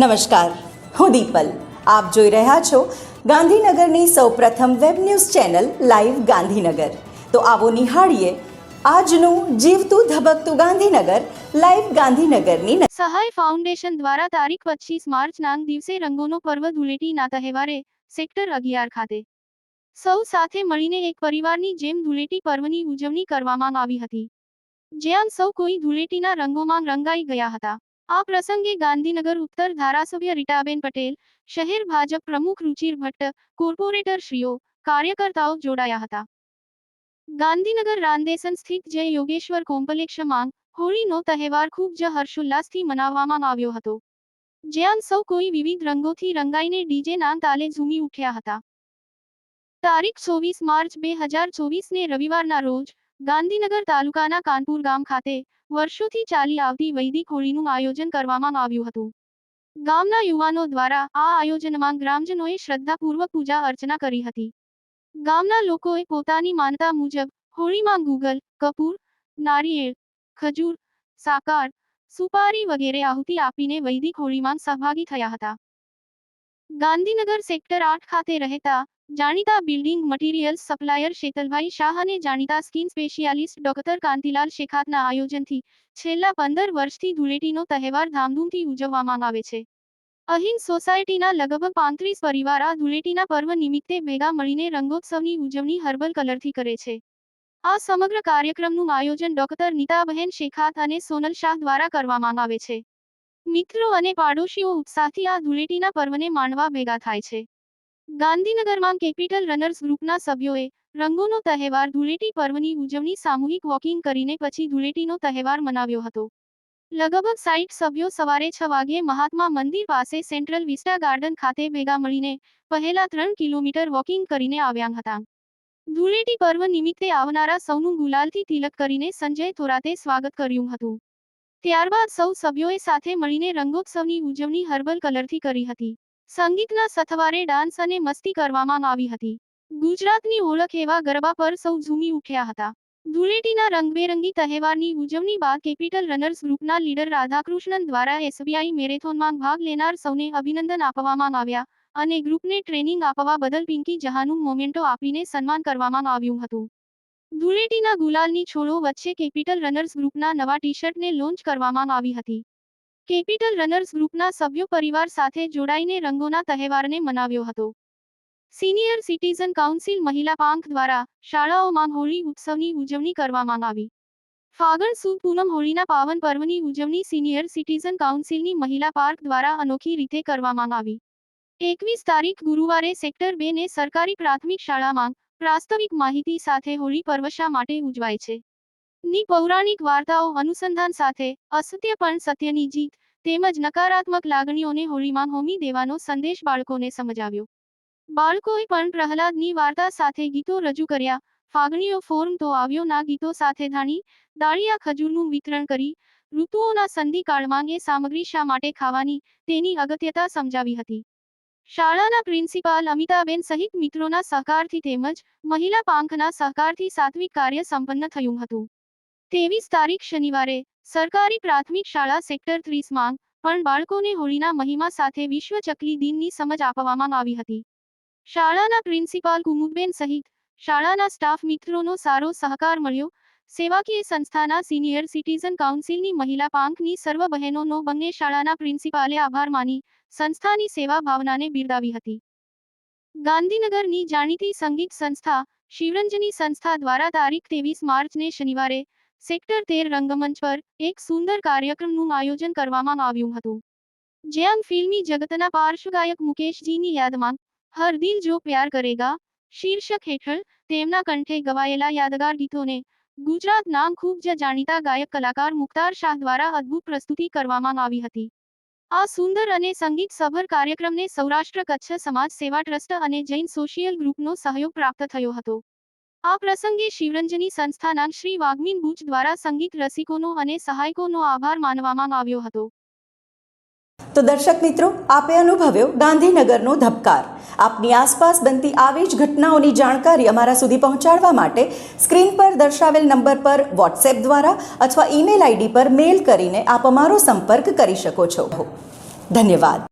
નમસ્કાર. હું દીપલ. આપ જોઈ રહ્યા છો ગાંધીનગરની સૌપ્રથમ web news channel live Gandhinagar. તો આવો નિહાળીએ આજનું જીવતું ધબકતું ગાંધીનગર લાઈવ ગાંધીનગરની સહાય ફાઉન્ડેશન દ્વારા તારીખ પચીસ માર્ચના દિવસે રંગોનો પર્વ ધૂળેટીના તહેવારે સેક્ટર અગિયાર ખાતે સૌ સાથે મળીને એક પરિવારની જેમ ધૂળેટી પર્વની ઉજવણી કરવામાં આવી હતી. જ્યાં સૌ કોઈ ધૂળેટીના રંગોમાં રંગાઈ ગયા હતા. આ પ્રસંગે ગાંધીનગર ઉત્તર ધારાસભ્ય રીટાબેન પટેલ, શહેર ભાજપ પ્રમુખ રુચિર ભટ્ટ કોર્પોરેટરશ્રીઓ કાર્યકર્તાઓ જોડાયા હતા. ગાંધીનગર રાંદેસન સ્થિત જય યોગેશ્વર કોમ્પ્લેક્ષમાં હોળીનો તહેવાર ખૂબ જ હર્ષોલ્લાસથી મનાવવામાં આવ્યો હતો. જ્યાં સૌ કોઈ વિવિધ રંગોથી રંગાઈને ડીજે ના તાલે ઝૂમી ઉઠ્યા હતા. તારીખ ચોવીસ માર્ચ બે હજાર ચોવીસને રવિવારના રોજ ગાંધીનગર તાલુકાના કાનપુર ગામ ખાતે વર્ષોથી ચાલી આવતી વૈદિક હોળીનું આયોજન કરવામાં આવ્યું હતું. ગામના યુવાનો દ્વારા આ આયોજનમાં ગ્રામજનોએ શ્રદ્ધાપૂર્વક પૂજા અર્ચના કરી હતી. ગામના લોકોએ પોતાની માનતા મુજબ હોળીમાં ગુગલ, કપૂર, નારિયેળ, ખજૂર, સાકાર, સુપારી વગેરે આહુતિ આપીને વૈદિક હોળીમાં સહભાગી થયા હતા. ગાંધીનગર સેક્ટર આઠ ખાતે રહેતા જાણીતા building material supplier Shetalbhai Shah અને જાણીતા સ્કિન સ્પેશિયાલિસ્ટ ડોક્ટર કાંતિલાલ શેખાતના આયોજનથી છેલ્લા પંદર વર્ષથી ધૂળેટીનો તહેવાર ધામધૂમથી ઉજવવામાં આવે છે. અહીં સોસાયટીના લગભગ પાંત્રીસ પરિવાર આ ધૂળેટીના પર્વ નિમિત્તે ભેગા મળીને રંગોત્સવની ઉજવણી હર્બલ કલરથી કરે છે. આ સમગ્ર કાર્યક્રમનું આયોજન ડોક્ટર નીતાબહેન શેખાત અને સોનલ શાહ દ્વારા કરવામાં આવે છે. મિત્રો અને પાડોશીઓ ઉત્સાહથી આ ધૂળેટીના પર્વને માણવા ભેગા થાય છે. ગાંધીનગરમાં કેપિટલ રનર્સ ગ્રુપના સભ્યોએ રંગોનો તહેવાર ધૂળેટી પર્વની ઉજવણી સામૂહિક વોકિંગ કરીને પછી ધૂળેટીનો તહેવાર મનાવ્યો હતો. લગભગ સાઈઠ સભ્યો સવારે છ વાગ્યે મહાત્મા મંદિર પાસે સેન્ટ્રલ વિસ્ટા ગાર્ડન ખાતે ભેગા મળીને પહેલા ત્રણ કિલોમીટર વોકિંગ કરીને આવ્યા હતા. ધૂળેટી પર્વ નિમિત્તે આવનારા સૌનું ગુલાલથી તિલક કરીને સંજય થોરાતે સ્વાગત કર્યું હતું. ત્યારબાદ સૌ સભ્યોએ સાથે મળીને રંગોત્સવની ઉજવણી હર્બલ કલરથી કરી હતી. સંગીતના સથવારે ડાન્સ અને મસ્તી કરવામાં આવી હતી. ગુજરાતની ઓળખ એવા ગરબા પર સૌ ઝૂમી ઉઠ્યા હતા. ધૂળેટીના રંગબેરંગી તહેવારની ઉજવણી બાદ કેપિટલ રનર્સ ગ્રુપના લીડર રાધાકૃષ્ણન દ્વારા એસબીઆઈ મેરેથોનમાં ભાગ લેનાર સૌને અભિનંદન આપવામાં આવ્યા અને ગ્રુપને ટ્રેનિંગ આપવા બદલ પિંકી જહાનું મોમેન્ટો આપીને સન્માન કરવામાં આવ્યું હતું. ધૂળેટીના ગુલાલની છોડો વચ્ચે કેપિટલ રનર્સ ગ્રુપના નવા ટી શર્ટને લોન્ચ કરવામાં આવી હતી. કેપિટલ રનર્સ ગ્રુપના સભ્યો પરિવાર સાથે જોડાઈને રંગોના તહેવારને મનાવ્યો હતો. સિનિયર સિટીઝન કાઉન્સિલ મહિલા પાંખ દ્વારા શાળાઓમાં હોળી ઉત્સવની ઉજવણી કરવામાં આવી. ફાગણ સુદ પૂનમ હોળીના પાવન પર્વની ઉજવણી સિનિયર સિટીઝન કાઉન્સિલની મહિલા પાર્ક દ્વારા અનોખી રીતે કરવામાં આવી. એકવીસ તારીખ ગુરુવારે સેક્ટર બે ને સરકારી પ્રાથમિક શાળામાં પ્રાસ્તવિક માહિતી સાથે હોળી પર્વશા માટે ઉજવાય છે? ની પૌરાણિક વાર્તાઓ અનુસંધાન સાથે અસત્ય પણ સત્યની જીત તેમજ નકારાત્મક લાગણીઓને હોળીમાં હોમી દેવાનો સંદેશ બાળકોને સમજાવ્યો. બાળકોએ પણ પ્રહલાદની વાર્તા સાથે ગીતો રજૂ કર્યા. ફાગણીઓ ફોર્મ તો આવ્યો ના ગીતો સાથે ધાણી, દાળિયા ખજૂરનું વિતરણ કરી, ઋતુઓના સંધિકાળમાં એ સામગ્રી શા માટે ખાવાની તેની અગત્યતા સમજાવી હતી. શાળાના પ્રિન્સિપાલ અમિતાબેન સહિત મિત્રોના સહકારથી તેમજ મહિલા પાંખના સહકારથી સાત્વિક કાર્ય સંપન્ન થયું હતું. ત્રેવીસ તારીખ શનિવારે સરકારી પ્રાથમિક શાળા સેક્ટર ત્રીસમાં પણ બાળકોને હોળીના મહિમા સાથે વિશ્વ ચકલી દિનની સમજ આપવામાં આવી હતી. શાળાના પ્રિન્સિપાલ કુમુદબેન સહિત શાળાના સ્ટાફ મિત્રોનો સારો સહકાર મળ્યો. સેવાકીય સંસ્થાના સિનિયર સિટીઝન કાઉન્સિલની મહિલા પાંખની સર્વ બહેનોનો બંને શાળાના પ્રિન્સિપાલે આભાર માની સંસ્થાની સેવા ભાવનાને બિરદાવી હતી. ગાંધીનગરની જાણીતી સંગીત સંસ્થા શિવરંજની સંસ્થા દ્વારા તારીખ ત્રેવીસ માર્ચને શનિવારે સેક્ટર તેર રંગમંચ પર એક સુંદર કાર્યક્રમનું આયોજન કરવામાં આવ્યું હતું. જ્યાં ફિલ્મી જગતના પાર્શ્વગાયક મુકેશજીની યાદમાં, હર દિલ જો પ્યાર કરેગા શીર્ષક હેઠળ તેમના કંઠે ગવાયેલા યાદગાર ગીતોને ગુજરાત નામ ખૂબ જ જાણીતા ગાયક કલાકાર મુખ્તાર શાહ દ્વારા અદ્ભુત પ્રસ્તુતિ કરવામાં આવી હતી. આ સુંદર અને સંગીત સભર કાર્યક્રમને સૌરાષ્ટ્ર કચ્છ સમાજ સેવા ટ્રસ્ટ અને જૈન સોશિયલ ગ્રુપનો સહયોગ પ્રાપ્ત થયો હતો. આ પ્રસંગે શિવરંજની સંસ્થાના શ્રી વાગ્મીન બુચ દ્વારા સંગીત રસિકોનો અને સહાયકોનો આભાર માનવામાં આવ્યો હતો. તો દર્શક મિત્રો, આપે અનુભવ્યો ગાંધીનગરનો ધબકાર. આપની આસપાસ બનતી આવી જ ઘટનાઓની જાણકારી અમારા સુધી પહોંચાડવા માટે સ્ક્રીન પર દર્શાવેલ નંબર પર વોટ્સએપ દ્વારા અથવા ઈમેલ આઈડી પર મેલ કરીને આપ અમારો સંપર્ક કરી શકો છો. ધન્યવાદ.